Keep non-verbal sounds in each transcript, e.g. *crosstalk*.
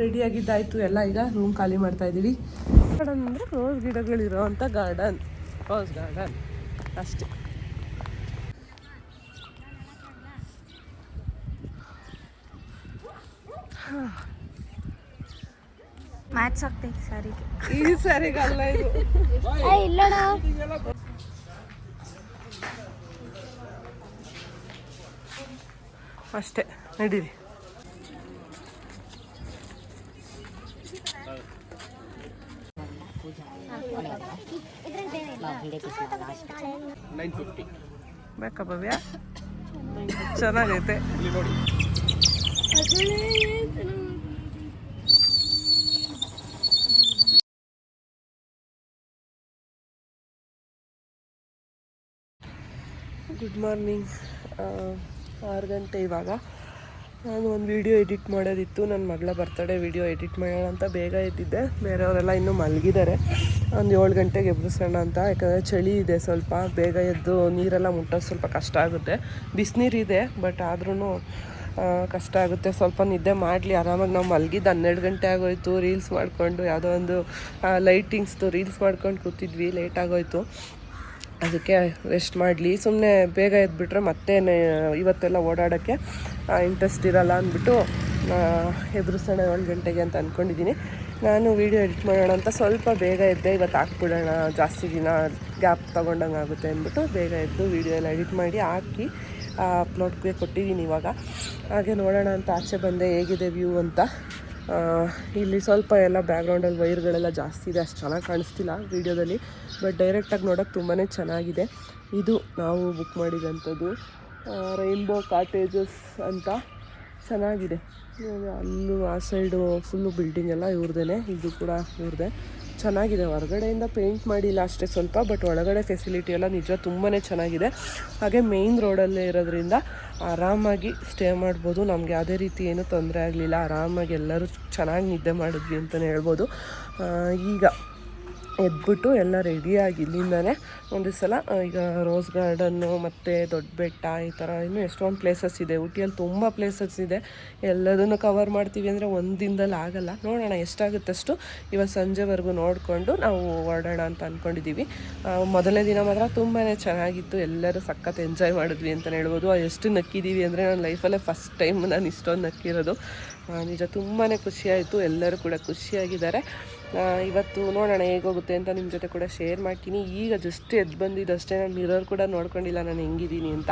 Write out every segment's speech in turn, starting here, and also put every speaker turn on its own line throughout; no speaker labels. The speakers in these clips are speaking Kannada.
ರೆಡಿಯಾಗಿದ್ದಾಯಿತು. ಎಲ್ಲ ಈಗ ರೂಮ್ ಖಾಲಿ ಮಾಡ್ತಾ ಇದ್ದೀವಿ. ಗಾರ್ಡನ್ ಅಂದರೆ ರೋಸ್ ಗಿಡಗಳಿರೋ ಅಂಥ ಗಾರ್ಡನ್ ರೋಸ್ ಗಾರ್ಡನ್ ಅಷ್ಟೆ.
ಮ್ಯಾಚ್ ಆಗ್ತೈತಿ ಸಾರಿಗೆ.
ಈ ಸರಿಗಲ್ಲ ಇದು. ಅಷ್ಟೇ ನಡೀರಿ. ಬೇಕಾ ಚೆನ್ನಾಗೈತೆ ಗುಡ್ ಮಾರ್ನಿಂಗ್ ಆರು ಗಂಟೆ ಇವಾಗ. ನಾನು ಒಂದು ವಿಡಿಯೋ ಎಡಿಟ್ ಮಾಡೋದಿತ್ತು. ನನ್ನ ಮಗಳ ಬರ್ತಡೇ ವಿಡಿಯೋ ಎಡಿಟ್ ಮಾಡೋಣ ಅಂತ ಬೇಗ ಎದ್ದಿದ್ದೆ. ಬೇರೆಯವರೆಲ್ಲ ಇನ್ನೂ ಮಲಗಿದ್ದಾರೆ. ಒಂದು ಏಳು ಗಂಟೆಗೆ ಎಬ್ಬಿಸೋಣ ಅಂತ. ಯಾಕಂದರೆ ಚಳಿ ಇದೆ ಸ್ವಲ್ಪ, ಬೇಗ ಎದ್ದು ನೀರೆಲ್ಲ ಮುಟ್ಟೋದು ಸ್ವಲ್ಪ ಕಷ್ಟ ಆಗುತ್ತೆ. ಬಿಸಿನೀರಿದೆ ಬಟ್ ಆದ್ರೂ ಕಷ್ಟ ಆಗುತ್ತೆ. ಸ್ವಲ್ಪ ನಿದ್ದೆ ಮಾಡಲಿ, ಆರಾಮಾಗಿ ನಾವು ಮಲಗಿದ್ದು ಹನ್ನೆರಡು ಗಂಟೆ ಆಗೋಯ್ತು ರೀಲ್ಸ್ ಮಾಡಿಕೊಂಡು, ಯಾವುದೋ ಒಂದು ಲೈಟಿಂಗ್ಸ್ದು ರೀಲ್ಸ್ ಮಾಡ್ಕೊಂಡು ಕೂತಿದ್ವಿ ಲೇಟ್ ಆಗೋಯ್ತು. ಅದಕ್ಕೆ ರೆಸ್ಟ್ ಮಾಡಲಿ. ಸುಮ್ಮನೆ ಬೇಗ ಎದ್ಬಿಟ್ರೆ ಮತ್ತೆ ಇವತ್ತೆಲ್ಲ ಓಡಾಡೋಕ್ಕೆ ಇಂಟ್ರೆಸ್ಟ್ ಇರಲ್ಲ ಅಂದ್ಬಿಟ್ಟು ಎದುರಿಸೋಣ ಏಳು ಗಂಟೆಗೆ ಅಂತ ಅಂದ್ಕೊಂಡಿದ್ದೀನಿ ನಾನು ವೀಡಿಯೋ ಎಡಿಟ್ ಮಾಡೋಣ ಅಂತ ಸ್ವಲ್ಪ ಬೇಗ ಎದ್ದೆ ಇವತ್ತು ಹಾಕ್ಬಿಡೋಣ, ಜಾಸ್ತಿ ದಿನ ಗ್ಯಾಪ್ ತೊಗೊಂಡಂಗೆ ಆಗುತ್ತೆ ಅಂದ್ಬಿಟ್ಟು ಬೇಗ ಎದ್ದು ವೀಡಿಯೋ ಎಲ್ಲ ಎಡಿಟ್ ಮಾಡಿ ಹಾಕಿ ಅಪ್ಲೋಡ್ಗೆ ಕೊಟ್ಟಿದ್ದೀನಿ ಇವಾಗ. ಹಾಗೆ ನೋಡೋಣ ಅಂತ ಆಚೆ ಬಂದೆ, ಹೇಗಿದೆ ವ್ಯೂ ಅಂತ. ಇಲ್ಲಿ ಸ್ವಲ್ಪ ಎಲ್ಲ ಬ್ಯಾಕ್ಗ್ರೌಂಡಲ್ಲಿ ವೈರ್ಗಳೆಲ್ಲ ಜಾಸ್ತಿ ಇದೆ, ಅಷ್ಟು ಚೆನ್ನಾಗಿ ಕಾಣಿಸ್ತಿಲ್ಲ ವೀಡಿಯೋದಲ್ಲಿ ಬಟ್ ಡೈರೆಕ್ಟಾಗಿ ನೋಡೋಕ್ಕೆ ತುಂಬಾ ಚೆನ್ನಾಗಿದೆ. ಇದು ನಾವು ಬುಕ್ ಮಾಡಿದಂಥದ್ದು ರೈನ್ಬೋ ಕಾಟೇಜಸ್ ಅಂತ ಚೆನ್ನಾಗಿದೆ. ಅಲ್ಲೂ ಆ ಸೈಡು ಫುಲ್ಲು ಬಿಲ್ಡಿಂಗ್ ಎಲ್ಲ ಇವ್ರದೇ ಇದು ಕೂಡ ಇವ್ರದ್ದೇ ಚೆನ್ನಾಗಿದೆ, ಹೊರಗಡೆಯಿಂದ ಪೇಂಟ್ ಮಾಡಿಲ್ಲ ಅಷ್ಟೇ ಸ್ವಲ್ಪ ಬಟ್ ಒಳಗಡೆ ಫೆಸಿಲಿಟಿ ಎಲ್ಲ ನಿಜ ತುಂಬಾ ಚೆನ್ನಾಗಿದೆ. ಹಾಗೆ ಮೇಯ್ನ್ ರೋಡಲ್ಲೇ ಇರೋದ್ರಿಂದ ಆರಾಮಾಗಿ ಸ್ಟೇ ಮಾಡ್ಬೋದು. ನಮಗೆ ಯಾವುದೇ ರೀತಿ ಏನೂ ತೊಂದರೆ ಆಗಲಿಲ್ಲ. ಆರಾಮಾಗಿ ಎಲ್ಲರೂ ಚೆನ್ನಾಗಿ ನಿದ್ದೆ ಮಾಡಿದ್ವಿ ಅಂತಲೇ ಹೇಳ್ಬೋದು. ಈಗ ಎದ್ಬಿಟ್ಟು ಎಲ್ಲ ರೆಡಿಯಾಗಿ ಇಲ್ಲಿಂದನೇ ಒಂದು ಸಲ ಈಗ ರೋಸ್ ಗಾರ್ಡನ್ನು ಮತ್ತು ದೊಡ್ಡ ಬೆಟ್ಟ ಈ ಥರ ಇನ್ನೂ ಎಷ್ಟೊಂದು ಪ್ಲೇಸಸ್ ಇದೆ. ಊಟಿಯಲ್ಲಿ ತುಂಬ ಪ್ಲೇಸಸ್ ಇದೆ. ಎಲ್ಲದನ್ನು ಕವರ್ ಮಾಡ್ತೀವಿ ಅಂದರೆ ಒಂದು ದಿನದಲ್ಲಿ ಆಗಲ್ಲ. ನೋಡೋಣ ಎಷ್ಟಾಗುತ್ತಷ್ಟು ಇವತ್ತು ಸಂಜೆವರೆಗೂ ನೋಡಿಕೊಂಡು ನಾವು ಓಡೋಣ ಅಂತ ಅಂದ್ಕೊಂಡಿದ್ದೀವಿ ಮೊದಲನೇ ದಿನ ಮಾತ್ರ ತುಂಬಾ ಚೆನ್ನಾಗಿತ್ತು. ಎಲ್ಲರೂ ಸಖತ್ ಎಂಜಾಯ್ ಮಾಡಿದ್ವಿ ಅಂತಲೇ ಹೇಳ್ಬೋದು. ಎಷ್ಟು ನಕ್ಕಿದ್ದೀವಿ ಅಂದರೆ ನನ್ನ ಲೈಫಲ್ಲೇ ಫಸ್ಟ್ ಟೈಮ್ ನಾನು ಇಷ್ಟೊಂದು ನಕ್ಕಿರೋದು. ನಿಜ ತುಂಬಾ ಖುಷಿಯಾಯಿತು. ಎಲ್ಲರೂ ಕೂಡ ಖುಷಿಯಾಗಿದ್ದಾರೆ. ಇವತ್ತು ನೋಡೋಣ ಹೇಗೋಗುತ್ತೆ ಅಂತ ನಿಮ್ಮ ಜೊತೆ ಕೂಡ ಶೇರ್ ಮಾಡ್ತೀನಿ. ಈಗ ಜಸ್ಟ್ ಎದ್ದು ಬಂದಿದ್ದಷ್ಟೇ ನಾನು ಮಿರರ್ ಕೂಡ ನೋಡ್ಕೊಂಡಿಲ್ಲ, ನಾನು ಹೆಂಗಿದ್ದೀನಿ ಅಂತ.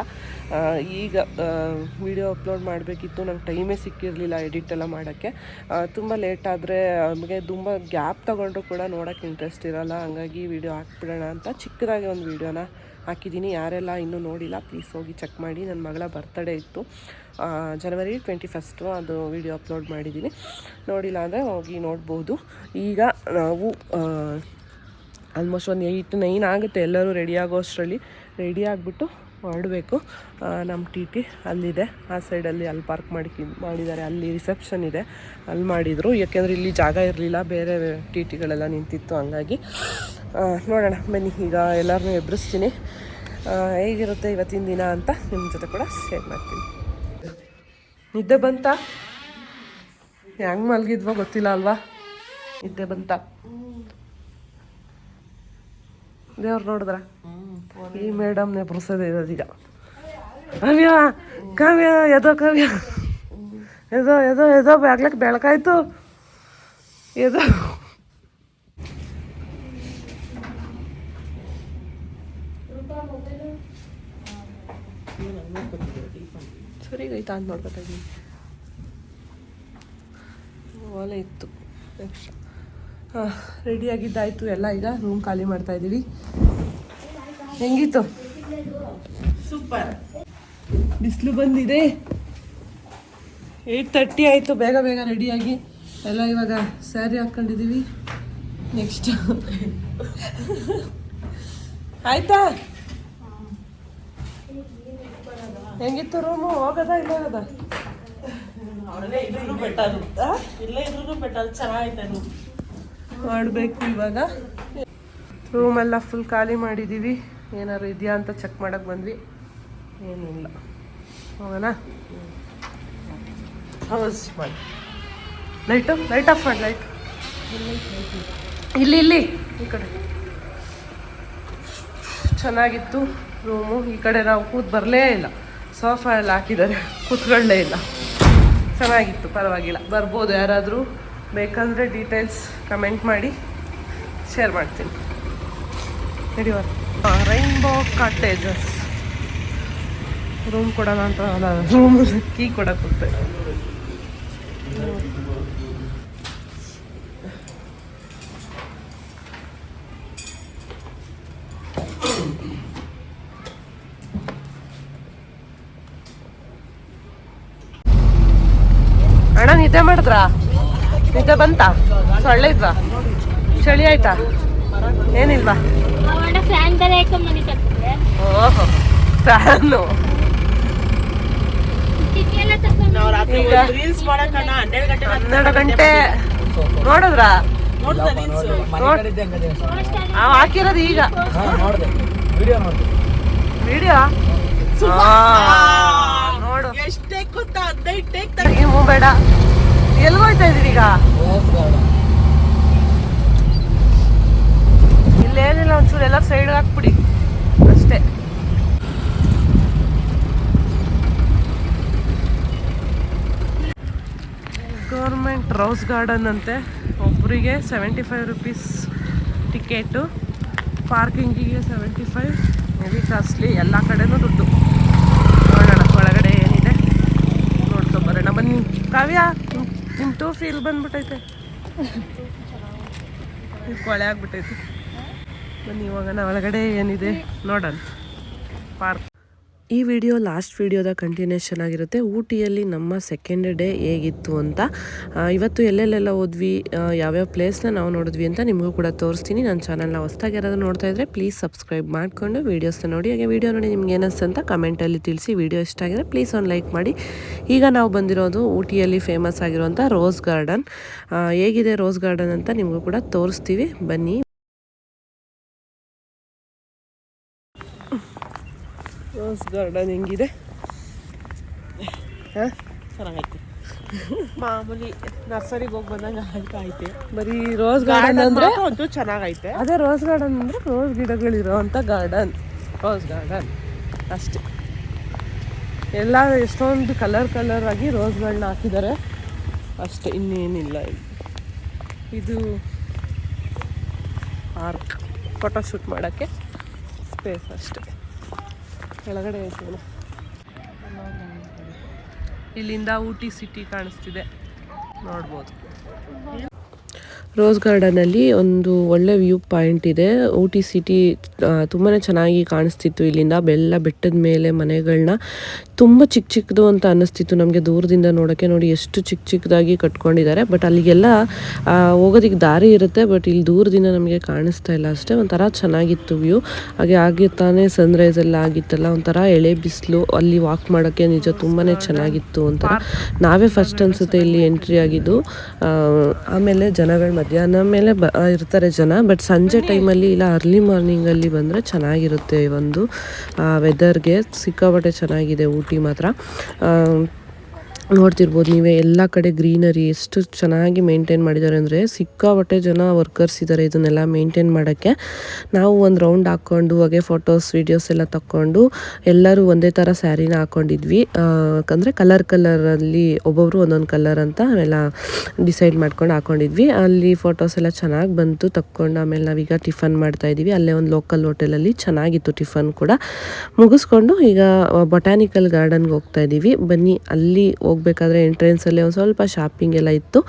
ಈಗ ವಿಡಿಯೋ ಅಪ್ಲೋಡ್ ಮಾಡಬೇಕಿತ್ತು, ನಂಗೆ ಟೈಮೇ ಸಿಕ್ಕಿರಲಿಲ್ಲ ಎಡಿಟ್ ಎಲ್ಲ ಮಾಡೋಕ್ಕೆ. ತುಂಬ ಲೇಟ್ ಆದರೆ, ನಮಗೆ ತುಂಬ ಗ್ಯಾಪ್ ತೊಗೊಂಡ್ರು ಕೂಡ ನೋಡೋಕ್ಕೆ ಇಂಟ್ರೆಸ್ಟ್ ಇರೋಲ್ಲ, ಹಂಗಾಗಿ ವಿಡಿಯೋ ಹಾಕ್ಬಿಡೋಣ ಅಂತ ಚಿಕ್ಕದಾಗಿ ಒಂದು ವಿಡಿಯೋನ ಹಾಕಿದ್ದೀನಿ. ಯಾರೆಲ್ಲ ಇನ್ನೂ ನೋಡಿಲ್ಲ ಪ್ಲೀಸ್ ಹೋಗಿ ಚೆಕ್ ಮಾಡಿ. ನನ್ನ ಮಗಳ ಬರ್ತಡೇ ಇತ್ತು. ಜನವರಿ ಟ್ವೆಂಟಿ ಫಸ್ಟು ಅದು ವಿಡಿಯೋ ಅಪ್ಲೋಡ್ ಮಾಡಿದ್ದೀನಿ. ನೋಡಿಲ್ಲ ಅಂದರೆ ಹೋಗಿ ನೋಡ್ಬೋದು. ಈಗ ನಾವು ಆಲ್ಮೋಸ್ಟ್ ಒಂದು ಏಯ್ಟ್, ನೈನ್ ಆಗುತ್ತೆ ಎಲ್ಲರೂ ರೆಡಿ ಆಗೋ ಅಷ್ಟರಲ್ಲಿ ರೆಡಿ ಆಗಿಬಿಟ್ಟು ಮಾಡಬೇಕು. ನಮ್ಮ ಟಿ ಟಿ ಅಲ್ಲಿದೆ. ಆ ಸೈಡಲ್ಲಿ ಅಲ್ಲಿ ಪಾರ್ಕ್ ಮಾಡಿ ಮಾಡಿದ್ದಾರೆ. ಅಲ್ಲಿ ರಿಸೆಪ್ಷನ್ ಇದೆ. ಅಲ್ಲಿ ಮಾಡಿದರು. ಯಾಕೆಂದರೆ ಇಲ್ಲಿ ಜಾಗ ಇರಲಿಲ್ಲ. ಬೇರೆ ಟಿ ಟಿಗಳೆಲ್ಲ ನಿಂತಿತ್ತು ಹಂಗಾಗಿ. ನೋಡೋಣ. ಬನ್ನಿ. ಈಗ ಎಲ್ಲರನ್ನೂ ಎಬ್ಬರಿಸ್ತೀನಿ ಹೇಗಿರುತ್ತೆ ಇವತ್ತಿನ ದಿನ ಅಂತ ನಿಮ್ಮ ಜೊತೆ ಕೂಡ ಶೇರ್ ಮಾಡ್ತೀನಿ. ನಿದ್ದೆ ಬಂತ? ಹೆಂಗ್ ಮಲಗಿದ್ವೋ ಗೊತ್ತಿಲ್ಲ ಅಲ್ವಾ? ನಿದ್ದೆ ಬಂತ? ದೇವ್ರು ನೋಡಿದ್ರ? ಈ ಮೇಡಮ್ ಪ್ರಸಾದ ಇರೋದೀಗ ಕಾವ್ಯ ಕಾವ್ಯ, ಎದೋ ಕಾವ್ಯ. ಎದೋ ಎದೋ ಎದೋ ಬ್ಯಾಗ್ಲಕ್ಕೆ ಬೆಳಕಾಯ್ತು. ಎದೋ ಆಯ್ತಾ ಅಂತ ನೋಡ್ಕೊತಾ ಇದ್ದೀನಿ. ಒಲೆ ಇತ್ತು ಎಕ್ಸ್ಟ್ರಾ ಹಾಂ ರೆಡಿಯಾಗಿದ್ದಾಯಿತು ಎಲ್ಲ. ಈಗ ರೂಮ್ ಖಾಲಿ ಮಾಡ್ತಾ ಇದ್ದೀವಿ. ಹೆಂಗಿತ್ತು? ಸೂಪರ್ ಬಿಸಿಲು ಬಂದಿದೆ. ಏಯ್ಟ್ ತರ್ಟಿ ಆಯಿತು. ಬೇಗ ಬೇಗ ರೆಡಿಯಾಗಿ ಎಲ್ಲ ಇವಾಗ ಸ್ಯಾರಿ ಹಾಕ್ಕೊಂಡಿದ್ದೀವಿ. ನೆಕ್ಸ್ಟ್ *laughs* ಆಯ್ತಾ? ಹೆಂಗಿತ್ತು ರೂಮು ಹೋಗದ ಇಲ್ಲ ಹೋಗದ ಮಾಡಬೇಕು ಇವಾಗ. ರೂಮೆಲ್ಲ ಫುಲ್ ಖಾಲಿ ಮಾಡಿದ್ದೀವಿ ಏನಾರು ಇದೆಯಾ ಅಂತ ಚೆಕ್ ಮಾಡೋಕೆ ಬಂದ್ವಿ. ಏನಿಲ್ಲ. ಹೋಗೋಣ? ಹೌಸ್ ಮಾಡಿ. ಲೈಟು ಲೈಟ್ ಆಫ್ ಮಾಡಿ ಲೈಟ್ ಇಲ್ಲಿ ಇಲ್ಲಿ. ಈ ಕಡೆ. ಚೆನ್ನಾಗಿತ್ತು ರೂಮು ಈ ಕಡೆ ನಾವು ಕೂತ್ ಬರಲೇ ಇಲ್ಲ. ಸೋಫಾ ಎಲ್ಲ ಹಾಕಿದ್ದಾರೆ. ಕೂತ್ಕೊಳ್ಳೇ ಇಲ್ಲ. ಚೆನ್ನಾಗಿತ್ತು, ಪರವಾಗಿಲ್ಲ. ಬರ್ಬೋದು ಯಾರಾದರೂ. ಬೇಕಂದರೆ ಡೀಟೇಲ್ಸ್ ಕಮೆಂಟ್ ಮಾಡಿ ಶೇರ್ ಮಾಡ್ತೀನಿ. ನಡೆಯುವ ರೈನ್ಬೋ ಕಾಟೇಜಸ್ ರೂಮ್ ಕೊಡೋಣ ಅಂತ ರೂಮ್ ಕೀ ಕೊಡಕ್ಕೆ ಅಣ್ಣ ನಿದ್ದೆ ಮಾಡಿದ್ರ? ನಿದ್ದೆ ಬಂತ? ಸೊಳ್ಳೆ ಇದ್ವಾ? ಚಳಿ ಆಯ್ತಾ? ಏನಿಲ್ವಾ? ಓಹೋ ಫ್ಯಾನು.
ಹನ್ನೆರಡು ಗಂಟೆ
ನೋಡಿದ್ರ? ಹಾಕಿರೋದು ಈಗ. ವಿಡಿಯೋ ನೋಡು.
ಎಷ್ಟೇ ಗೊತ್ತಾ ಹದಿನೈದು ಟೇಕ್
ನೀವು ಬೇಡ. ಎಲ್ಲಿ ಹೋಯ್ತಾ ಇದೀರಿ ಈಗ? ಇಲ್ಲೇನಿಲ್ಲ ಒಂಚೂರು ಎಲ್ಲ ಸೈಡ್ ಹಾಕ್ಬಿಡಿ. ಅಷ್ಟೇ. ಗೌರ್ಮೆಂಟ್ ರೋಸ್ ಗಾರ್ಡನ್ ಅಂತೆ. ಒಬ್ಬರಿಗೆ ಸೆವೆಂಟಿ ಫೈವ್ ರುಪೀಸ್ ಟಿಕೆಟು. ಪಾರ್ಕಿಂಗಿಗೆ ಸೆವೆಂಟಿ ಫೈವ್ ಹೆವಿ ಕಾಸ್ಟ್ಲಿ ಎಲ್ಲ ಕಡೆನೂ ದುಡ್ಡು. ನೋಡೋಣ, ಒಳಗಡೆ ಏನಿದೆ. ನೋಡ್ಕೊಂಬರೋಣ ಬನ್ನಿ. ಕಾವ್ಯ! ನಿಮ್ಮ ಟೂ ಇಲ್ಲಿ ಬಂದ್ಬಿಟ್ಟೈತೆ. ಕೊಳೆ ಆಗ್ಬಿಟ್ಟೈತಿ. ಬನ್ನಿ ಇವಾಗ ನಾ ಒಳಗಡೆ ಏನಿದೆ ನೋಡೋಣ. ಪಾರ್ಕ್. ಈ ವಿಡಿಯೋ ಲಾಸ್ಟ್ ವಿಡಿಯೋದ ಕಂಟಿನ್ಯೂಷನ್ ಆಗಿರುತ್ತೆ. ಊಟಿಯಲ್ಲಿ ನಮ್ಮ ಸೆಕೆಂಡ್ ಡೇ ಹೇಗಿತ್ತು ಅಂತ ಇವತ್ತು ಎಲ್ಲೆಲ್ಲೆಲ್ಲ ಹೋದ್ವಿ ಯಾವ್ಯಾವ ಪ್ಲೇಸ್ನ ನಾವು ನೋಡಿದ್ವಿ ಅಂತ ನಿಮಗೂ ಕೂಡ ತೋರಿಸ್ತೀನಿ. ನನ್ನ ಚಾನಲ್ನ ಹೊಸ್ದಾಗಿ ಯಾರಾದರೂ ನೋಡ್ತಾ ಇದ್ದರೆ ಪ್ಲೀಸ್ ಸಬ್ಸ್ಕ್ರೈಬ್ ಮಾಡಿಕೊಂಡು ವೀಡಿಯೋಸ್ನ ನೋಡಿ. ಹಾಗೆ ವೀಡಿಯೋ ನೋಡಿ ನಿಮ್ಗೆ ಏನಿಸ್ತು ಅಂತ ಕಮೆಂಟಲ್ಲಿ ತಿಳಿಸಿ. ವಿಡಿಯೋ ಇಷ್ಟ ಆಗಿದ್ರೆ ಪ್ಲೀಸ್ ಒಂದು ಲೈಕ್ ಮಾಡಿ. ಈಗ ನಾವು ಬಂದಿರೋದು ಊಟಿಯಲ್ಲಿ ಫೇಮಸ್ ಆಗಿರುವಂಥ ರೋಸ್ ಗಾರ್ಡನ್ ಹೇಗಿದೆ ರೋಸ್ ಗಾರ್ಡನ್ ಅಂತ ನಿಮಗೂ ಕೂಡ ತೋರಿಸ್ತೀವಿ. ಬನ್ನಿ. ರೋಸ್ ಗಾರ್ಡನ್ ಹೆಂಗಿದೆ ಹಾಂ
ಚೆನ್ನಾಗೈತೆ. ಮಾಮೂಲಿ ನರ್ಸರಿಗೆ ಹೋಗಿ ಬಂದಾಗ ಆಯ್ತಾ
ಬರೀ ರೋಸ್ ಗಾರ್ಡನ್ ಅಂದ್ರೆ
ಅಂತೂ ಚೆನ್ನಾಗೈತೆ.
ಅದೇ ರೋಸ್ ಗಾರ್ಡನ್ ಅಂದ್ರೆ ರೋಸ್ ಗಿಡಗಳಿರೋವಂಥ ಗಾರ್ಡನ್ ರೋಸ್ ಗಾರ್ಡನ್ ಅಷ್ಟೇ. ಎಲ್ಲ ಎಷ್ಟೊಂದು ಕಲರ್ ಕಲರ್ ಆಗಿ ರೋಸ್ಗಳನ್ನ ಹಾಕಿದ್ದಾರೆ. ಅಷ್ಟೇ ಇನ್ನೇನಿಲ್ಲ ಇದು ಪಾರ್ಕ್ ಫೋಟೋ ಶೂಟ್ ಮಾಡೋಕ್ಕೆ ಸ್ಪೇಸ್ ಅಷ್ಟೇ. ಕೆಳಗಡೆ ಐತೆ ಇಲ್ಲಿಂದ ಊಟಿ ಸಿಟಿ ಕಾಣಿಸ್ತಿದೆ. ನೋಡ್ಬೋದು. ರೋಸ್ ಗಾರ್ಡನಲ್ಲಿ ಒಂದು ಒಳ್ಳೆ ವ್ಯೂ ಪಾಯಿಂಟ್ ಇದೆ. ಊಟಿ ಸಿಟಿ ತುಂಬಾ ಚೆನ್ನಾಗಿ ಕಾಣಿಸ್ತಿತ್ತು ಇಲ್ಲಿಂದ. ಬೆಲ್ಲ ಬೆಟ್ಟದ ಮೇಲೆ ಮನೆಗಳನ್ನ ತುಂಬ ಚಿಕ್ಕ ಚಿಕ್ಕದು ಅಂತ ಅನ್ನಿಸ್ತಿತ್ತು ನಮಗೆ ದೂರದಿಂದ ನೋಡೋಕ್ಕೆ ನೋಡಿ, ಎಷ್ಟು ಚಿಕ್ಕ ಚಿಕ್ಕದಾಗಿ ಕಟ್ಕೊಂಡಿದ್ದಾರೆ. ಬಟ್ ಅಲ್ಲಿಗೆಲ್ಲ ಹೋಗೋದಿಕ್ಕೆ ಹೋಗೋದಕ್ಕೆ ದಾರಿ ಇರುತ್ತೆ. ಬಟ್ ಇಲ್ಲಿ ದೂರದಿಂದ ನಮಗೆ ಕಾಣಿಸ್ತಾ ಇಲ್ಲ ಅಷ್ಟೇ. ಒಂಥರ ಚೆನ್ನಾಗಿತ್ತು ವ್ಯೂ ಹಾಗೆ ಆಗಿ ತಾನೇ ಸನ್ರೈಸ್ ಎಲ್ಲ ಆಗಿತ್ತಲ್ಲ. ಒಂಥರ ಎಳೆ ಬಿಸಿಲು, ಅಲ್ಲಿ ವಾಕ್ ಮಾಡೋಕ್ಕೆ ನಿಜ ತುಂಬಾ ಚೆನ್ನಾಗಿತ್ತು ಅಂತ ನಾವೇ ಫಸ್ಟ್ ಅನಿಸುತ್ತೆ ಇಲ್ಲಿ ಎಂಟ್ರಿ ಆಗಿದ್ದು. ಆಮೇಲೆ ಜನಗಳು ಮಧ್ಯಾಹ್ನ ಮೇಲೆ ಬ ಇರ್ತಾರೆ ಜನ ಬಟ್ ಸಂಜೆ ಟೈಮಲ್ಲಿ ಇಲ್ಲ ಅರ್ಲಿ ಮಾರ್ನಿಂಗಲ್ಲಿ ಬಂದರೆ ಚೆನ್ನಾಗಿರುತ್ತೆ ಈ ಒಂದು ವೆದರ್ಗೆ ಸಿಕ್ಕಾಪಟ್ಟೆ ಚೆನ್ನಾಗಿದೆ ಊಟಿ ಮಾತ್ರ. ನೋಡ್ತಿರ್ಬೋದು, ನೀವೇ ಎಲ್ಲ ಕಡೆ ಗ್ರೀನರಿ ಎಷ್ಟು ಚೆನ್ನಾಗಿ ಮೇಂಟೈನ್ ಮಾಡಿದ್ದಾರೆ ಅಂದರೆ ಸಿಕ್ಕಾಪಟ್ಟೆ ಜನ ವರ್ಕರ್ಸ್ ಇದ್ದಾರೆ ಇದನ್ನೆಲ್ಲ ಮೇಂಟೈನ್ ಮಾಡೋಕ್ಕೆ. ನಾವು ಒಂದು ರೌಂಡ್ ಹಾಕ್ಕೊಂಡು, ಹಾಗೆ ಫೋಟೋಸ್, ವೀಡಿಯೋಸ್ ಎಲ್ಲ ತಕ್ಕೊಂಡು ಎಲ್ಲರೂ ಒಂದೇ ಥರ ಸ್ಯಾರಿನ ಹಾಕ್ಕೊಂಡಿದ್ವಿ ಯಾಕಂದರೆ ಕಲರ್ ಕಲರಲ್ಲಿ ಒಬ್ಬೊಬ್ರು ಒಂದೊಂದು ಕಲರ್ ಅಂತ ಅವೆಲ್ಲ ಡಿಸೈಡ್ ಮಾಡ್ಕೊಂಡು ಹಾಕ್ಕೊಂಡಿದ್ವಿ ಅಲ್ಲಿ ಫೋಟೋಸ್ ಎಲ್ಲ ಚೆನ್ನಾಗಿ ಬಂತು, ತಕ್ಕೊಂಡು ಆಮೇಲೆ ನಾವೀಗ ಟಿಫನ್ ಮಾಡ್ತಾ ಇದ್ದೀವಿ ಅಲ್ಲೇ ಒಂದು ಲೋಕಲ್ ಹೋಟೆಲಲ್ಲಿ ಚೆನ್ನಾಗಿತ್ತು ಟಿಫನ್ ಕೂಡ. ಮುಗಿಸ್ಕೊಂಡು ಈಗ ಬೊಟ್ಯಾನಿಕಲ್ ಗಾರ್ಡನ್ಗೆ ಹೋಗ್ತಾ ಇದ್ದೀವಿ ಬನ್ನಿ, ಅಲ್ಲಿ ಹೋಗ್ಬೇಕಾದ್ರೆ ಎಂಟ್ರೆನ್ಸಲ್ಲಿ ಒಂದು ಸ್ವಲ್ಪ ಶಾಪಿಂಗ್ ಎಲ್ಲ ಇತ್ತು.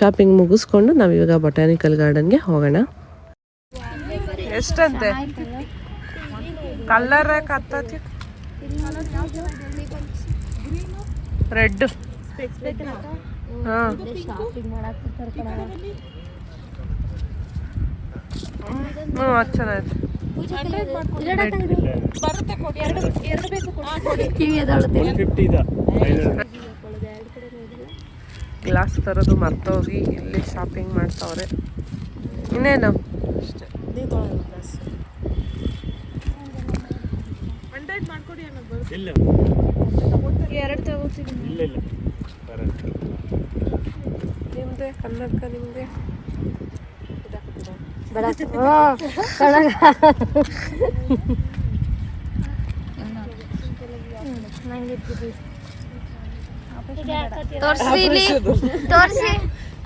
ಶಾಪಿಂಗ್ ಮುಗಿಸ್ಕೊಂಡು ನಾವಿವಾಗ ಬೊಟ್ಯಾನಿಕಲ್ ಗಾರ್ಡನ್ಗೆ ಹೋಗೋಣ. ಎಷ್ಟಂತೆ? ಕಲ್ಲರ್ ಕತ್ತತಿ. ರೆಡ್ ಹಾಂ. ಹ್ಞೂ ಅದು ಚೆನ್ನಾಗಿದೆ ಗ್ಲಾಸ್ ತರೋದು ಮರ್ತೋಗಿ ಇಲ್ಲಿ ಶಾಪಿಂಗ್ ಮಾಡ್ತಾವ್ರೆ ಇನ್ನೇನು? ಅಷ್ಟೇ.
ಹಂಡ್ರೆಡ್ ಮಾಡ್ಕೊಡಿ ಅನ್ನೋದು
ಎರಡು ತಗೋತೀನಿ.
ನಿಮ್ಮದೇ ಕನ್ನಡಕ ನಿಮಗೆ
ಬೇಡ?
ತೋರ್ಸಿ ಇಲ್ಲಿ. ತೋರ್ಸಿ.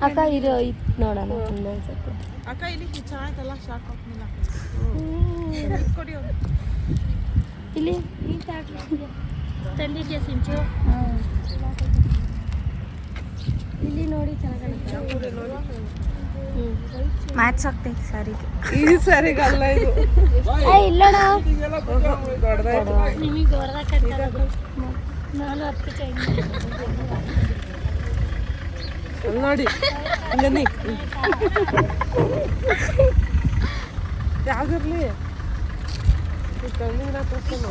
ಅಕ್ಕ ಇದು ಇದ್ ನೋಡೋಣ ಇನ್ನೊಂದ್ಸತಿ
ಅಕ್ಕ ಇಲ್ಲಿ ಚೆನ್ನಾಯ್ತಲ್ಲ ಶಾಕ್
ಇಲ್ಲಿ? ತಂದಿದ್ಯಾ ಸಿಂಚು? ಇಲ್ಲಿ ನೋಡಿ ಚೆನ್ನಾಗಿ
ಮ್ಯಾಚ್ ಆಗ್ತೈತಿ ಸಾರಿಗೆ.
ಈ ಸರಿಗಲ್ಲ ಇದು. ಅಲ್ಲಿ ನೋಡಿ. ಹಂಗನ್ನಿ ಯಾವ್ದಿರ್ಲಿ? ಕಣ್ಣಿನ ತೋರ್ಸ್ಕೊಂಡು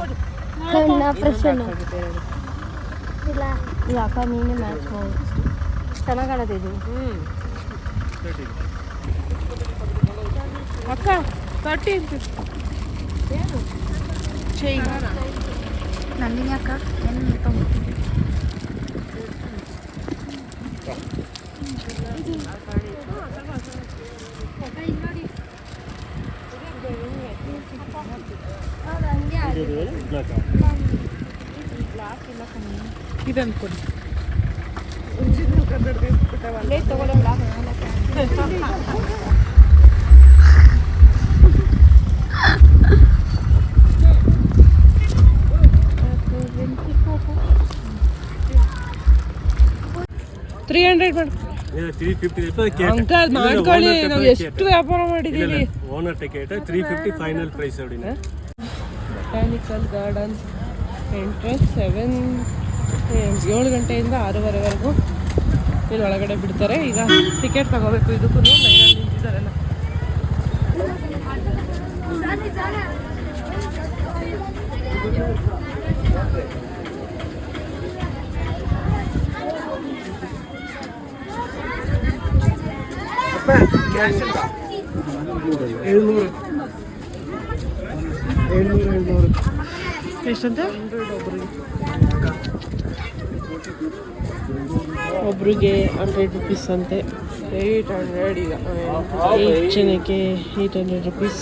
ಇಲ್ಲ. ಈ ಅಕ್ಕ ನೀನೇ ಮ್ಯಾಚ್ ಚೆನ್ನಾಗಿ ಕಾಣತ್ತಿದ್ದೀನಿ
ಹ್ಮ್. ಅಕ್ಕ ತರ್ಟಿ ಏನು? ಚೈನ್
ನಂದಿನಿ ಅಕ್ಕ ಏನು ತೊಗೊಂಡ್ಬಿಟ್ಟಿದ್ವಿ
ಇದನ್ನು ಕೊಡಿ.
ತ್ರೀ ಹಂಡ್ರೆಡ್ ಮಾಡಿ. ಅಂಕಲ್ ಮಾಡ್ಕೊಳ್ಳಿ ನಾವು ಎಷ್ಟು ವ್ಯಾಪಾರ ಮಾಡಿದ್ದೀವಿ
owner ticket three fifty final price ನೋಡಿ.
ಬೊಟಾನಿಕಲ್ ಗಾರ್ಡನ್ ಎಂಟ್ರೆನ್ಸ್ ಸೆವೆನ್ ಏಳು ಗಂಟೆಯಿಂದ ಆರೂವರೆವರೆಗೂ ಇಲ್ಲಿ ಒಳಗಡೆ ಬಿಡ್ತಾರೆ. ಈಗ ಟಿಕೆಟ್ ತಗೋಬೇಕು. ಇದಕ್ಕೂ ಲೈನಲ್ಲಿ
ಏಳ್ನೂರು ಏಳ್ನೂರು ಏಳ್ನೂರು
ಎಷ್ಟಂತೆ ಒಬ್ರಿಗೆ ಹಂಡ್ರೆಡ್ ರುಪೀಸ್ ಅಂತೆ. ಏಯ್ಟ್ ಹಂಡ್ರೆಡ್ ಈಗ. ಏಯ್ಟ್ ಜನಕ್ಕೆ ಏಯ್ಟ್ ಹಂಡ್ರೆಡ್ ರುಪೀಸ್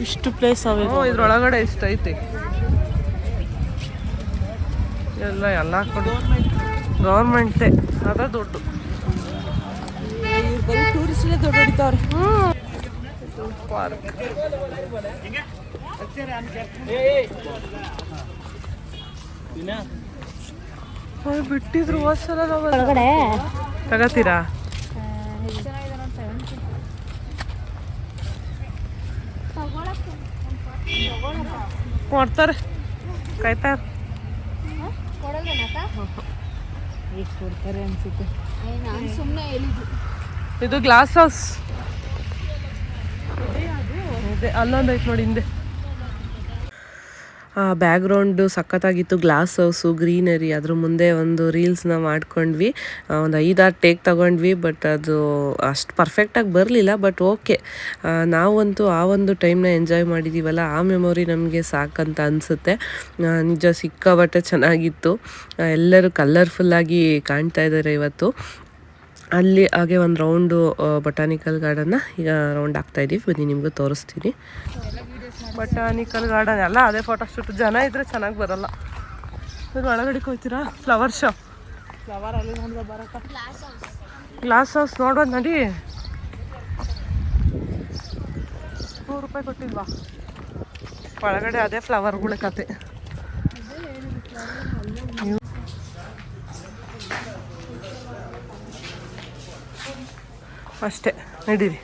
ಇಷ್ಟು ಪ್ಲೇಸ್ ಅವೆ
ಇದ್ರೊಳಗಡೆ ಐತಿ. ಎಲ್ಲ ಎಲ್ಲ ಕೊಡು. ಗೌರ್ಮೆಂಟೇ. ಅದ ದುಡ್ಡು.
ಟೂರಿಸ್ಟ್ಲೇ ದೊಡ್ಡ ಹ್ಮ್.
ಪಾರ್ಕ್ ಬಿಟ್ಟಿದ್ರು ಹೊಸ ನಾವು
ಒಳಗಡೆ.
ತಗತ್ತೀರಾ ಕೊಡ್ತಾರೆ ಕಾಯ್ತಾರ.
ಕೊಡ್ತಾರೆ ಅನ್ಸುತ್ತೆ
ನಾನು ಸುಮ್ಮನೆ ಹೇಳಿದ್ದು
ಇದು ಗ್ಲಾಸ್ ಹೌಸ್ ಅಲ್ಲೊಂದು ಐತೆ ನೋಡಿ ಹಿಂದೆ. ಬ್ಯಾಕ್ಗ್ರೌಂಡು ಸಖತ್ತಾಗಿತ್ತು ಗ್ಲಾಸ್ ಹೌಸು ಗ್ರೀನರಿ ಅದ್ರ ಮುಂದೆ ಒಂದು ರೀಲ್ಸ್ನ ಮಾಡ್ಕೊಂಡ್ವಿ. ಒಂದು ಐದಾರು ಟೇಕ್ ತಗೊಂಡ್ವಿ ಬಟ್ ಅದು ಅಷ್ಟು ಪರ್ಫೆಕ್ಟಾಗಿ ಬರಲಿಲ್ಲ ಬಟ್ ಓಕೆ ನಾವಂತೂ ಆ ಒಂದು ಟೈಮ್ನ ಎಂಜಾಯ್ ಮಾಡಿದ್ದೀವಲ್ಲ ಆ ಮೆಮೊರಿ ನಮಗೆ ಸಾಕಂತ ಅನಿಸುತ್ತೆ. ನಿಜ ಸಿಕ್ಕಾಬಟ್ಟೆ ಚೆನ್ನಾಗಿತ್ತು. ಎಲ್ಲರೂ ಕಲರ್ಫುಲ್ಲಾಗಿ ಕಾಣ್ತಾ ಇದ್ದಾರೆ ಇವತ್ತು. ಅಲ್ಲಿ ಹಾಗೆ ಒಂದು ರೌಂಡು ಬಟಾನಿಕಲ್ ಗಾರ್ಡನ್ನ ಈಗ ರೌಂಡ್ ಆಗ್ತಾಯಿದ್ದೀವಿ ಬನ್ನಿ, ನಿಮಗೂ ತೋರಿಸ್ತೀನಿ. ಬಟಾನಿಕಲ್ ಗಾರ್ಡನ್ ಎಲ್ಲ ಅದೇ ಫೋಟೋಶೂಟ್ ಜನ ಇದ್ರೆ ಚೆನ್ನಾಗಿ ಬರಲ್ಲ. ಇದ್ರ ಒಳಗಡೆ ಹೋಗ್ತೀರಾ ಫ್ಲವರ್ ಶಾಪ್
ಫ್ಲವರ್ ಅಲ್ಲಿ ಬರಕ
ಗ್ಲಾಸ್ ಹೌಸ್ ನೋಡೋದು ನಡಿ. ನೂರು ರೂಪಾಯಿ ಕೊಟ್ಟಿಲ್ವಾ? ಒಳಗಡೆ ಅದೇ ಫ್ಲವರ್ಗಳ ಕತೆ. ಅಷ್ಟೇ ನಡೀರಿ.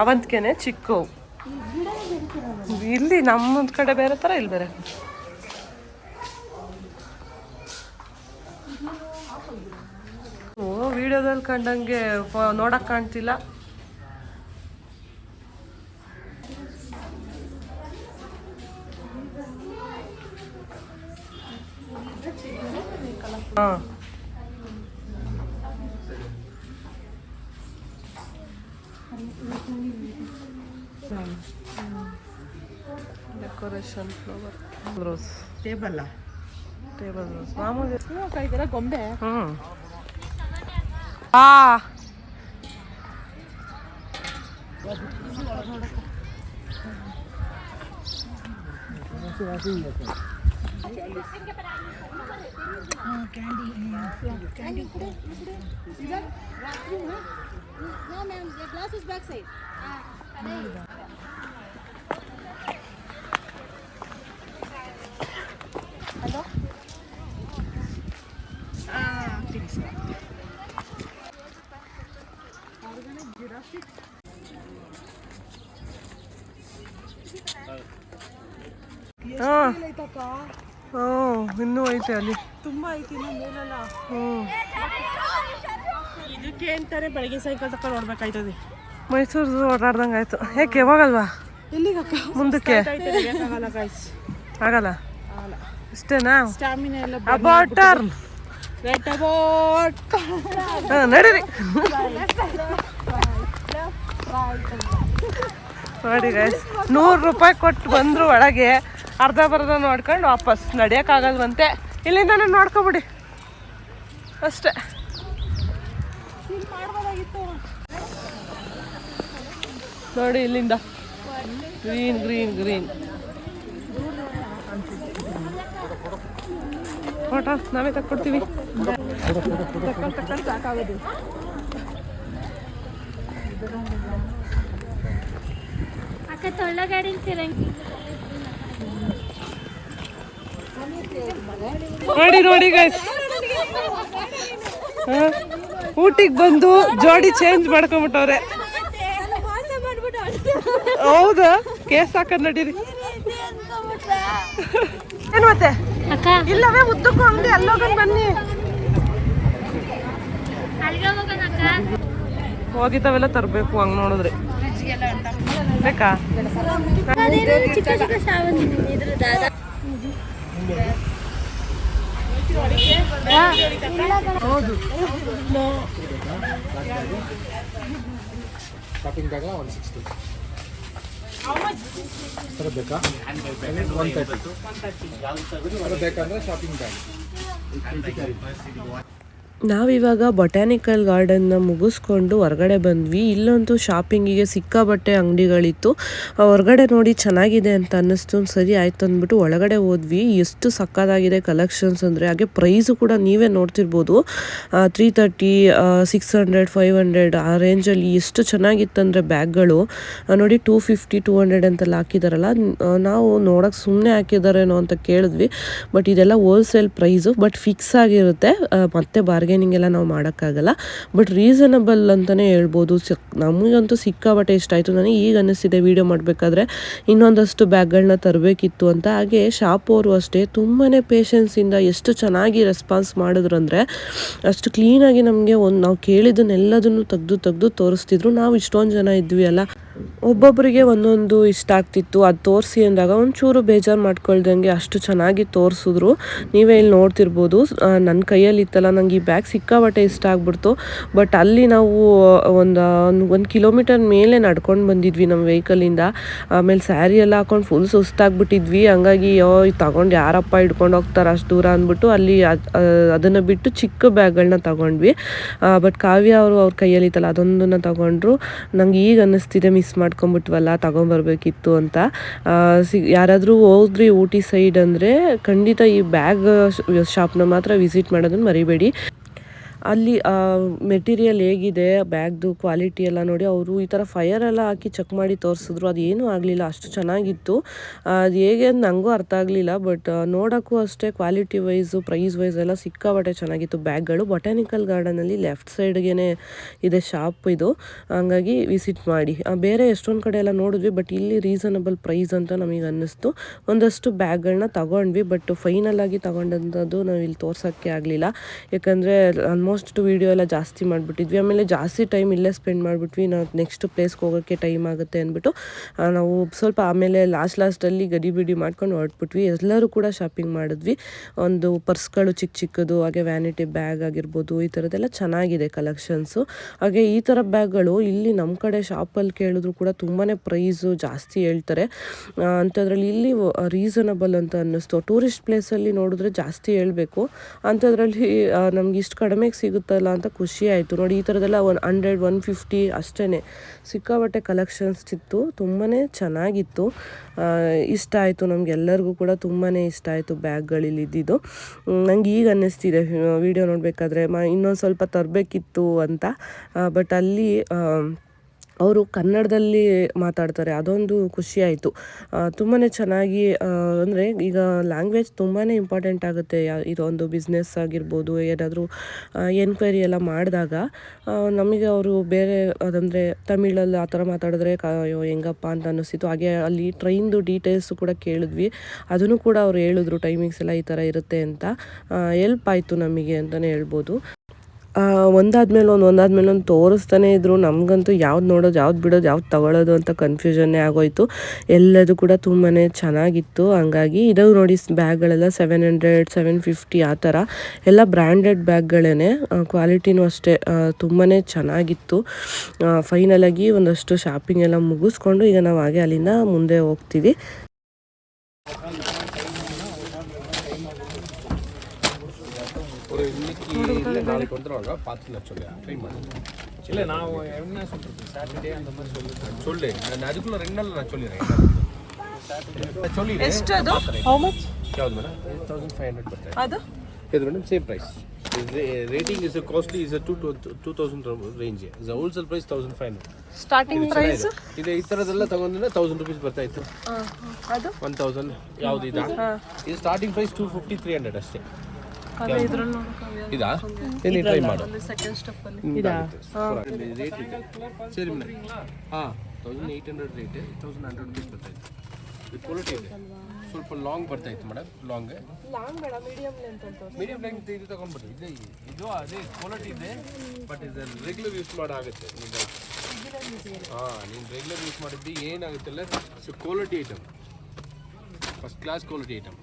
ಸಾವಂತಿಗೆನೆ ಚಿಕ್ಕು ಇಲ್ಲಿ ನಮ್ಮ ಕಡೆ ಬೇರೆ ಥರ ಇಲ್ಲಿ ಬೇರೆ. ವಿಡಿಯೋದಲ್ಲಿ ಕಂಡಂಗೆ ನೋಡಕ್ ಕಾಣ್ತಿಲ್ಲ. ಹಾಂ ಡೆಕೋರೇಷನ್ ಫ್ಲವರ್ ರೋಸ್
ಟೇಬಲ್ಲ
ಟೇಬಲ್ ರೋಸ್ ಮಾಮೂಲಿ
ಇದೆಲ್ಲ ಗೊಂಬೆ
ಹ್ಮ್ ಆ ಹಾ ಹ್ಞೂ ಇನ್ನೂ ಐತೆ ಅಲ್ಲಿ.
ತುಂಬಾ ಐತಿ ಮೇಲೆಲ್ಲ?
ಹ್ಞೂ.
ಇದಕ್ಕೆ ಅಂತಾರೆ ಬೆಳಗ್ಗೆ ಸೈಕಲ್ ತಕ್ಕ ನೋಡ್ಬೇಕಾಯ್ತದೆ.
ಮೈಸೂರು ಓಡಾಡ್ದಂಗೆ ಆಯ್ತು. ಯಾಕೆ ಯಾವಾಗಲ್ವಾ?
ಎಲ್ಲಿಗಕ್ಕ?
ಮುಂದಕ್ಕೆ?
ಆಗಲ್ಲ?
ಇಷ್ಟೇನಾ?
ಸ್ಟಾಮಿನಾ ಎಲ್ಲ
ಅಬೌಟ್ ಟರ್ನ್
ರೆಡ್ ಅಬೌಟ್
ಹಾಂ ನಡೀರಿ. ನೋಡಿ ಗೈಸ್ ನೂರು ರೂಪಾಯಿ ಕೊಟ್ಟು ಬಂದರು ಒಳಗೆ ಅರ್ಧ ಬರ್ಧ ನೋಡ್ಕೊಂಡು ವಾಪಸ್ ನಡಿಯೋಕ್ಕಾಗಲ್ವಂತೆ. ಇಲ್ಲಿಂದನೇ ನೋಡ್ಕೊಬಿಡಿ. ಅಷ್ಟೇ. ನೋಡಿ ಇಲ್ಲಿಂದ. Green green green. ಫೋಟೋ ನಾವೇ ತಕ್ಕೊಡ್ತೀವಿ.
ಅಕ್ಕ, ತೊಳ್ಳ ಗಾಡಿ ತಿರಂಗಿ.
ನೋಡಿ ನೋಡಿ ಗೈಸ್ ಊಟಿಗೆ ಬಂದು ಜೋಡಿ ಚೇಂಜ್ ಮಾಡ್ಕೊಂಬಿಟ್ಟವ್ರೆ. ಹೌದಾ? ಕೇಸ್ ಹಾಕದ್ ನಡೀರಿ. ಏನ್ ಮತ್ತೆ? ಇಲ್ಲವೇ, ಉದ್ದಕ್ಕೂ ಅಂಗಡಿ, ಅಲ್ಲೋಗನ್ ಬನ್ನಿ. ಹೋಗಿದ್ದಾವೆಲ್ಲ ತರಬೇಕು, ಹಂಗ್ ನೋಡಿದ್ರೆ. ಬೇಕಾ
ಚಿಕ್ಕ ಚಿಕ್ಕ ಸಾವಂತಿ ಇದ್ರ ದಾದ
ಹೌದು
ಶಾಪಿಂಗ್ ಬ್ಯಾಗ್ ಒನ್ ಸಿಕ್ಸ್ಟಿ ಬೇಕಾ? ಒನ್ ತರ್ಟಿ ಬೇಕಂದ್ರೆ ಶಾಪಿಂಗ್ ಬ್ಯಾಗ್
ನಾವಿವಾಗ ಬೊಟ್ಯಾನಿಕಲ್ ಗಾರ್ಡನ್ನ ಮುಗಿಸ್ಕೊಂಡು ಹೊರಗಡೆ ಬಂದ್ವಿ. ಇಲ್ಲಂತೂ ಶಾಪಿಂಗಿಗೆ ಸಿಕ್ಕಾಬಟ್ಟೆ ಅಂಗಡಿಗಳಿತ್ತು. ಹೊರಗಡೆ ನೋಡಿ ಚೆನ್ನಾಗಿದೆ ಅಂತ ಅನ್ನಿಸ್ತು. ಸರಿ ಆಯ್ತು ಅಂದ್ಬಿಟ್ಟು ಒಳಗಡೆ ಹೋದ್ವಿ. ಎಷ್ಟು ಸಕ್ಕತ್ತಾಗಿದೆ ಕಲೆಕ್ಷನ್ಸ್ ಅಂದರೆ, ಹಾಗೆ ಪ್ರೈಸು ಕೂಡ ನೀವೇ ನೋಡ್ತಿರ್ಬೋದು. Three thirty six hundred five hundred ಆ ರೇಂಜಲ್ಲಿ ಎಷ್ಟು ಚೆನ್ನಾಗಿತ್ತಂದರೆ ಬ್ಯಾಗ್ಗಳು. ನೋಡಿ ಟೂ ಫಿಫ್ಟಿ ಟೂ ಹಂಡ್ರೆಡ್ ಅಂತೆಲ್ಲ ಹಾಕಿದಾರಲ್ಲ. ನಾವು ನೋಡೋಕೆ ಸುಮ್ಮನೆ ಹಾಕಿದಾರೇನೋ ಅಂತ ಕೇಳಿದ್ವಿ. ಬಟ್ ಇದೆಲ್ಲ ಹೋಲ್ಸೇಲ್ ಪ್ರೈಸು ಬಟ್ ಫಿಕ್ಸ್ ಆಗಿರುತ್ತೆ. ಮತ್ತೆ ಮತ್ತೆ ಬಾರ್ಗೇನಿಂಗ್ ಎಲ್ಲ ನಾವು ಮಾಡೋಕ್ಕಾಗಲ್ಲ. ಬಟ್ ರೀಸನಬಲ್ ಅಂತಲೇ ಹೇಳ್ಬೋದು. ಸಿಕ್, ನಮಗಂತೂ ಸಿಕ್ಕಾಬಟ್ಟೆ ಇಷ್ಟ ಆಯಿತು. ನನಗೆ ಈಗ ಅನ್ನಿಸ್ತಿದೆ ವೀಡಿಯೋ ಮಾಡಬೇಕಾದ್ರೆ ಇನ್ನೊಂದಷ್ಟು ಬ್ಯಾಗ್ಗಳನ್ನ ತರಬೇಕಿತ್ತು ಅಂತ. ಹಾಗೆ ಶಾಪ್ ಅವರು ಅಷ್ಟೇ ತುಂಬಾ ಪೇಷನ್ಸಿಂದ ಎಷ್ಟು ಚೆನ್ನಾಗಿ ರೆಸ್ಪಾನ್ಸ್ ಮಾಡಿದ್ರು ಅಂದರೆ ಅಷ್ಟು ಕ್ಲೀನಾಗಿ ನಮಗೆ ಒಂದು, ನಾವು ಕೇಳಿದ್ದನ್ನೆಲ್ಲದನ್ನು ತೆಗೆದು ತೆಗೆದು ತೋರಿಸ್ತಿದ್ರು. ನಾವು ಇಷ್ಟೊಂದು ಜನ ಇದ್ವಿ ಅಲ್ಲ. ಒಬ್ಬೊಬ್ಬರಿಗೆ ಒಂದೊಂದು ಇಷ್ಟ ಆಗ್ತಿತ್ತು, ಅದು ತೋರಿಸಿ ಅಂದಾಗ ಒಂಚೂರು ಬೇಜಾರು ಮಾಡ್ಕೊಳ್ದಂಗೆ ಅಷ್ಟು ಚೆನ್ನಾಗಿ ತೋರಿಸಿದ್ರು. ನೀವೇ ಇಲ್ಲಿ ನೋಡ್ತಿರ್ಬೋದು ನನ್ನ ಕೈಯಲ್ಲಿ ಇತ್ತಲ್ಲ ನಂಗೆ ಈ ಬ್ಯಾಗ್ ಸಿಕ್ಕಾಬಟ್ಟೆ ಇಷ್ಟ ಆಗ್ಬಿಡ್ತು. ಬಟ್ ಅಲ್ಲಿ ನಾವು ಒಂದು ಒಂದು ಕಿಲೋಮೀಟರ್ ಮೇಲೆ ನಡ್ಕೊಂಡು ಬಂದಿದ್ವಿ ನಮ್ಮ ವೆಹಿಕಲಿಂದ ಆಮೇಲೆ ಸ್ಯಾರಿ ಎಲ್ಲ ಹಾಕೊಂಡು ಫುಲ್ ಸುಸ್ತಾಗ್ಬಿಟ್ಟಿದ್ವಿ. ಹಂಗಾಗಿ ಯೋ ತಗೊಂಡು ಯಾರಪ್ಪ ಇಟ್ಕೊಂಡು ಹೋಗ್ತಾರೆ ಅಷ್ಟು ದೂರ ಅಂದ್ಬಿಟ್ಟು ಅಲ್ಲಿ ಅದನ್ನು ಬಿಟ್ಟು ಚಿಕ್ಕ ಬ್ಯಾಗ್ಗಳನ್ನ ತಗೊಂಡ್ವಿ. ಬಟ್ ಕಾವ್ಯ ಅವರು ಅವ್ರ ಕೈಯಲ್ಲಿ ಇತ್ತಲ್ಲ ಅದೊಂದನ್ನು ತಗೊಂಡ್ರು. ನಂಗೆ ಈಗ ಅನ್ನಿಸ್ತಿದೆ ಮಿಸ್ ಮಾಡ್ಕೊಂಬಿಟ್ವಲ್ಲ, ತಗೊಂಬರ್ಬೇಕಿತ್ತು ಅಂತ. ಸಿ, ಯಾರಾದರೂ ಹೋದ್ರಿ ಊಟಿ ಸೈಡ್ ಅಂದರೆ ಖಂಡಿತ ಈ ಬ್ಯಾಗ್ ಶಾಪ್ನ ಮಾತ್ರ ವಿಸಿಟ್ ಮಾಡೋದನ್ನು ಮರಿಬೇಡಿ. ಅಲ್ಲಿ ಮೆಟೀರಿಯಲ್ ಹೇಗಿದೆ, ಬ್ಯಾಗ್ದು ಕ್ವಾಲಿಟಿ ಎಲ್ಲ ನೋಡಿ ಅವರು ಈ ಥರ ಫೈರ್ ಎಲ್ಲ ಹಾಕಿ ಚೆಕ್ ಮಾಡಿ ತೋರಿಸಿದ್ರು. ಅದು ಏನೂ ಆಗಲಿಲ್ಲ, ಅಷ್ಟು ಚೆನ್ನಾಗಿತ್ತು. ಅದು ಹೇಗೆ ಅಂತ ನನಗೂ ಅರ್ಥ ಆಗಲಿಲ್ಲ ಬಟ್ ನೋಡೋಕ್ಕೂ ಅಷ್ಟೇ ಕ್ವಾಲಿಟಿ ವೈಸು ಪ್ರೈಸ್ ವೈಸ್ ಎಲ್ಲ ಸಿಕ್ಕಾಪಟ್ಟೆ ಚೆನ್ನಾಗಿತ್ತು. ಬ್ಯಾಗ್ಗಳು ಬೊಟ್ಯಾನಿಕಲ್ ಗಾರ್ಡನಲ್ಲಿ ಲೆಫ್ಟ್ ಸೈಡ್ಗೆ ಇದೆ ಶಾಪ್ ಇದು. ಹಂಗಾಗಿ ವಿಸಿಟ್ ಮಾಡಿ. ಬೇರೆ ಎಷ್ಟೊಂದು ಕಡೆ ಎಲ್ಲ ನೋಡಿದ್ವಿ ಬಟ್ ಇಲ್ಲಿ ರೀಸನಬಲ್ ಪ್ರೈಸ್ ಅಂತ ನಮಗೆ ಅನ್ನಿಸ್ತು. ಒಂದಷ್ಟು ಬ್ಯಾಗ್ಗಳನ್ನ ತಗೊಂಡ್ವಿ ಬಟ್ ಫೈನಲ್ ಆಗಿ ತಗೊಂಡಂಥದ್ದು ನಾವು ಇಲ್ಲಿ ತೋರ್ಸೋಕ್ಕೆ ಆಗಲಿಲ್ಲ. ಯಾಕಂದರೆ ವೀಡಿಯೋ ಎಲ್ಲ ಜಾಸ್ತಿ ಮಾಡಿಬಿಟ್ಟಿದ್ವಿ. ಆಮೇಲೆ ಜಾಸ್ತಿ ಟೈಮ್ ಇಲ್ಲೇ ಸ್ಪೆಂಡ್ ಮಾಡಿಬಿಟ್ವಿ. ನಾವು ನೆಕ್ಸ್ಟ್ ಪ್ಲೇಸ್ಗೆ ಹೋಗೋಕ್ಕೆ ಟೈಮ್ ಆಗುತ್ತೆ ಅಂದ್ಬಿಟ್ಟು ನಾವು ಸ್ವಲ್ಪ ಆಮೇಲೆ ಲಾಸ್ಟ್ ಲಾಸ್ಟಲ್ಲಿ ಗಡಿ ಬಿಡಿ ಮಾಡ್ಕೊಂಡು ಹೊರಟ್ಬಿಟ್ವಿ. ಎಲ್ಲರೂ ಕೂಡ ಶಾಪಿಂಗ್ ಮಾಡಿದ್ವಿ. ಒಂದು ಪರ್ಸ್ಗಳು ಚಿಕ್ಕ ಚಿಕ್ಕದು, ಹಾಗೆ ವ್ಯಾನಿಟಿ ಬ್ಯಾಗ್ ಆಗಿರ್ಬೋದು, ಈ ಥರದ್ದೆಲ್ಲ ಚೆನ್ನಾಗಿದೆ ಕಲೆಕ್ಷನ್ಸು ಹಾಗೆ ಈ ಥರ ಬ್ಯಾಗ್ಗಳು ಇಲ್ಲಿ ನಮ್ಮ ಕಡೆ ಶಾಪಲ್ಲಿ ಕೇಳಿದ್ರು ಕೂಡ ತುಂಬಾ ಪ್ರೈಸು ಜಾಸ್ತಿ ಹೇಳ್ತಾರೆ. ಅಂಥದ್ರಲ್ಲಿ ಇಲ್ಲಿ ರೀಸನಬಲ್ ಅಂತ ಅನ್ನಿಸ್ತು. ಟೂರಿಸ್ಟ್ ಪ್ಲೇಸಲ್ಲಿ ನೋಡಿದ್ರೆ ಜಾಸ್ತಿ ಹೇಳಬೇಕು. ಅಂಥದ್ರಲ್ಲಿ ನಮ್ಗೆ ಇಷ್ಟು ಕಡಿಮೆಗೆ ಸಿಗುತ್ತಲ್ಲ ಅಂತ ಖುಷಿ ಆಯಿತು. ನೋಡಿ, ಈ ಥರದ್ದೆಲ್ಲ ಒನ್ ಹಂಡ್ರೆಡ್, ಒನ್ ಫಿಫ್ಟಿ ಅಷ್ಟೇ ಸಿಕ್ಕಾಬಟ್ಟೆ ಕಲೆಕ್ಷನ್ಸ್ ಇತ್ತು ತುಂಬಾ ಚೆನ್ನಾಗಿತ್ತು. ಇಷ್ಟ ಆಯಿತು ನಮಗೆಲ್ಲರಿಗೂ ಕೂಡ ತುಂಬಾ ಇಷ್ಟ ಆಯಿತು ಬ್ಯಾಗ್ಗಳಲ್ಲಿ ಇದ್ದಿದ್ದು. ನಂಗೆ ಈಗ ಅನ್ನಿಸ್ತಿದೆ. ವಿಡಿಯೋ ನೋಡಬೇಕಾದ್ರೆ ಮ, ಇನ್ನೊಂದು ಸ್ವಲ್ಪ ತರಬೇಕಿತ್ತು ಅಂತ. ಬಟ್ ಅಲ್ಲಿ ಅವರು ಕನ್ನಡದಲ್ಲಿ ಮಾತಾಡ್ತಾರೆ, ಅದೊಂದು ಖುಷಿಯಾಯಿತು. ತುಂಬಾ ಚೆನ್ನಾಗಿ ಅಂದರೆ ಈಗ ಲ್ಯಾಂಗ್ವೇಜ್ ತುಂಬಾ ಇಂಪಾರ್ಟೆಂಟ್ ಆಗುತ್ತೆ. ಇದೊಂದು ಬಿಸ್ನೆಸ್ ಆಗಿರ್ಬೋದು, ಏನಾದರೂ ಎನ್ಕ್ವೈರಿ ಎಲ್ಲ ಮಾಡಿದಾಗ ನಮಗೆ ಅವರು ಬೇರೆ ಅದಂದರೆ ತಮಿಳಲ್ಲಿ ಆ ಥರ ಮಾತಾಡಿದ್ರೆ ಅಯ್ಯೋ, ಹೆಂಗಪ್ಪ ಅಂತ ಅನ್ನಿಸ್ತಿತ್ತು. ಹಾಗೆ ಅಲ್ಲಿ ಟ್ರೈನ್ದು ಡೀಟೇಲ್ಸು ಕೂಡ ಕೇಳಿದ್ವಿ. ಅದನ್ನು ಕೂಡ ಅವ್ರು ಹೇಳಿದ್ರು ಟೈಮಿಂಗ್ಸ್ ಎಲ್ಲ ಈ ಥರ ಇರುತ್ತೆ ಅಂತ. ಹೆಲ್ಪ್ ಆಯಿತು ನಮಗೆ ಅಂತಲೇ ಹೇಳ್ಬೋದು. ಒಂದಾದ್ಮೇಲೆ ಒಂದು ಒಂದಾದ್ಮೇಲೆ ಒಂದು ತೋರಿಸ್ತಾನೆ ಇದ್ರು. ನಮಗಂತೂ ಯಾವ್ದು ನೋಡೋದು, ಯಾವ್ದು ಬಿಡೋದು, ಯಾವ್ದು ತಗೊಳ್ಳೋದು ಅಂತ ಕನ್ಫ್ಯೂಷನ್ನೇ ಆಗೋಯಿತು. ಎಲ್ಲದು ಕೂಡ ತುಂಬಾ ಚೆನ್ನಾಗಿತ್ತು. ಹಂಗಾಗಿ ಇದು ನೋಡಿ ಬ್ಯಾಗ್ಗಳೆಲ್ಲ ಸೆವೆನ್ ಹಂಡ್ರೆಡ್ ಸೆವೆನ್ ಫಿಫ್ಟಿ ಆ ಥರ ಎಲ್ಲ ಬ್ರ್ಯಾಂಡೆಡ್ ಬ್ಯಾಗ್ಗಳೇ ಕ್ವಾಲಿಟಿನೂ ಅಷ್ಟೇ ತುಂಬಾ ಚೆನ್ನಾಗಿತ್ತು. ಫೈನಲಾಗಿ ಒಂದಷ್ಟು ಶಾಪಿಂಗ್ ಎಲ್ಲ ಮುಗಿಸ್ಕೊಂಡು ಈಗ ನಾವು ಹಾಗೆ ಅಲ್ಲಿಂದ ಮುಂದೆ ಹೋಗ್ತೀವಿ.
இல்லை நாளைக்கு வந்துடுவாங்க பார்த்து நான் சொல்லுவேன் ட்ரை பண்ணி
இல்லை நான் என்ன சொல்றது சாட்டர்டே அந்த மாதிரி சொல்லுங்க
சொல்லு நான் அதுக்குள்ள ரெண்டு நாள் நான் சொல்லிடுறேன் நான் சொல்லிடுறேன்
ಎಷ್ಟದು ಹೌ ಮಚ್
ಯಾವ್ದು ಮೇಡಮ್ ತೌಸಂಡ್ ಫೈವ್ ಹಂಡ್ರೆಡ್ ಬರ್ತಾ
ಅದು
ಇದು madam same price rating is costly is two two thousand range is wholesale price thousand five hundred
starting price
ಇದು ಈ ಥರದ್ದೆಲ್ಲ ತಗೊಂಡ್ರೆ ತೌಸಂಡ್ ರುಪೀಸ್ ಬರ್ತಾ ಇತ್ತು
ಅದು
ಒನ್ ತೌಸಂಡ್ ಯಾವ್ದು ಇದಾ ಇದು starting price two fifty three hundred ಅಷ್ಟೇ
ಅದೇ ಇದ್ರಲ್ಲಿ
ಇದಾ? ಏನು ಟ್ರೈ ಮಾಡು.
ಸೆಕೆಂಡ್ ಸ್ಟೆಪ್ ಅಲ್ಲಿ.
ರೇಟ್ ಇದೆ. ಸರಿ ಮೇಡಮ್. ಹಾಂ thousand eight hundred rate thousand hundred rupees ಬರ್ತಾ ಇದು ಕ್ವಾಲಿಟಿ ಇದೆ. ಸ್ವಲ್ಪ ಲಾಂಗ್ ಬರ್ತಾ ಇತ್ತು ಮೇಡಮ್ ಲಾಂಗ್
ಲಾಂಗ್ ಬೇಡ ಮೀಡಿಯಂ ಲೆಂತ್ ಅಂತ
ಮೀಡಿಯಂ ಲೆಂತ್ ಇದು ತಗೊಂಡ್ಬಿಡಿ. ಇದೆ ಇದು ಅದೇ ಕ್ವಾಲಿಟಿ ಇದೆ ಬಟ್ ಇದು ರೆಗ್ಯುಲರ್ ಯೂಸ್ ಮಾಡಾಗುತ್ತೆ ಹಾಂ ನೀನು ರೆಗ್ಯುಲರ್ ಯೂಸ್ ಮಾಡಿದ್ದು ಏನಾಗುತ್ತಲ್ಲ so quality item first class quality item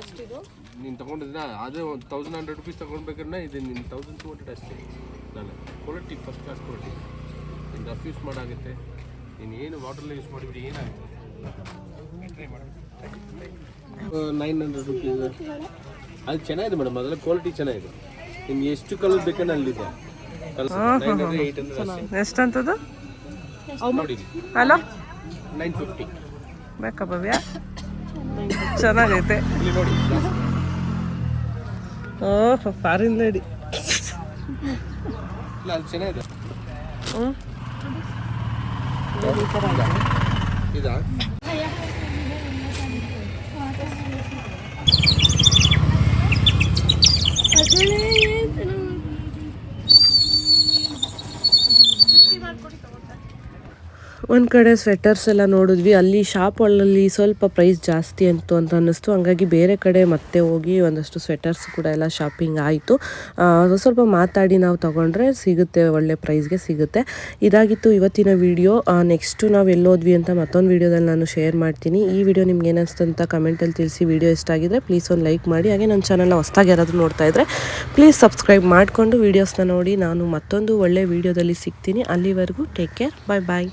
ಎಷ್ಟಿದು
ನೀನು ತೊಗೊಂಡಿದ್ನ? ಅದೇ ಒಂದು ತೌಸಂಡ್ ಹಂಡ್ರೆಡ್ ರುಪೀಸ್ ತೊಗೊಳ್ಬೇಕಾದ್ರೆ ಇದು ನಿನ್ನ ತೌಸಂಡ್ ಟು ಹಂಡ್ರೆಡ್ ಅಷ್ಟೇ. ನಾನು ಕ್ವಾಲಿಟಿ ಫಸ್ಟ್ ಕ್ಲಾಸ್ ಕ್ವಾಲಿಟಿ ನೀನು ರಫ್ ಯೂಸ್ ಮಾಡಾಗುತ್ತೆ. ನೀನು ಏನು ವಾಟರ್ಲ್ಲಿ ಯೂಸ್ ಮಾಡಿಬಿಡಿ ಏನಾಗುತ್ತೆ ನೈನ್ ಹಂಡ್ರೆಡ್ ರುಪೀಸ್ ಅದು ಚೆನ್ನಾಗಿದೆ ಮೇಡಮ್ ಅದೆಲ್ಲ ಕ್ವಾಲಿಟಿ ಚೆನ್ನಾಗಿದೆ. ನಿಮ್ಗೆ ಎಷ್ಟು ಕಲರ್ ಬೇಕಂದ್ರೆ ಅಲ್ಲಿದೆ. ಎಷ್ಟಂತದ್ದು?
ಹಲೋ
ನೈನ್ ಫಿಫ್ಟಿ
ಬೇಕಾ ಭವ್ಯ? ಚೆನ್ನಾಗೈತೆ.
ಇಲ್ಲಿ ನೋಡಿ
ಓಹ್ ಫಾರಿನ್ ಲೇಡಿ ಹ್ಞೂ
ಇದಾ
ಒಂದು ಕಡೆ ಸ್ವೆಟರ್ಸ್ ಎಲ್ಲ ನೋಡಿದ್ವಿ, ಅಲ್ಲಿ ಶಾಪ್ ಸ್ವಲ್ಪ ಪ್ರೈಸ್ ಜಾಸ್ತಿ ಅಂತು ಅಂತ ಅನ್ನಿಸ್ತು. ಹಂಗಾಗಿ ಬೇರೆ ಕಡೆ ಮತ್ತೆ ಹೋಗಿ ಒಂದಷ್ಟು ಸ್ವೆಟರ್ಸ್ ಕೂಡ ಎಲ್ಲ ಶಾಪಿಂಗ್ ಆಯಿತು. ಸ್ವಲ್ಪ ಮಾತಾಡಿ ನಾವು ತಗೊಂಡ್ರೆ ಸಿಗುತ್ತೆ, ಒಳ್ಳೆ ಪ್ರೈಸ್ಗೆ ಸಿಗುತ್ತೆ. ಇದಾಗಿತ್ತು ಇವತ್ತಿನ ವಿಡಿಯೋ ನೆಕ್ಸ್ಟು ನಾವು ಎಲ್ಲೋದ್ವಿ ಅಂತ ಮತ್ತೊಂದು ವಿಡಿಯೋದಲ್ಲಿ ನಾನು ಶೇರ್ ಮಾಡ್ತೀನಿ. ಈ ವಿಡಿಯೋ ನಿಮ್ಗೆ ಏನಿಸ್ತು ಅಂತ ಕಮೆಂಟಲ್ಲಿ ತಿಳಿಸಿ. ವಿಡಿಯೋ ಇಷ್ಟ ಆಗಿದ್ರೆ ಪ್ಲೀಸ್ ಒಂದು ಲೈಕ್ ಮಾಡಿ. ಹಾಗೆ ನನ್ನ ಚಾನಲ್ನ ಹೊಸ್ದಾಗಿ ಯಾರಾದರೂ ನೋಡ್ತಾ ಇದ್ದರೆ ಪ್ಲೀಸ್ ಸಬ್ಸ್ಕ್ರೈಬ್ ಮಾಡಿಕೊಂಡು ವೀಡಿಯೋಸ್ನ ನೋಡಿ. ನಾನು ಮತ್ತೊಂದು ಒಳ್ಳೆ ವಿಡಿಯೋದಲ್ಲಿ ಸಿಗ್ತೀನಿ. ಅಲ್ಲಿವರೆಗೂ ಟೇಕ್ ಕೇರ್ ಬಾಯ್ ಬಾಯ್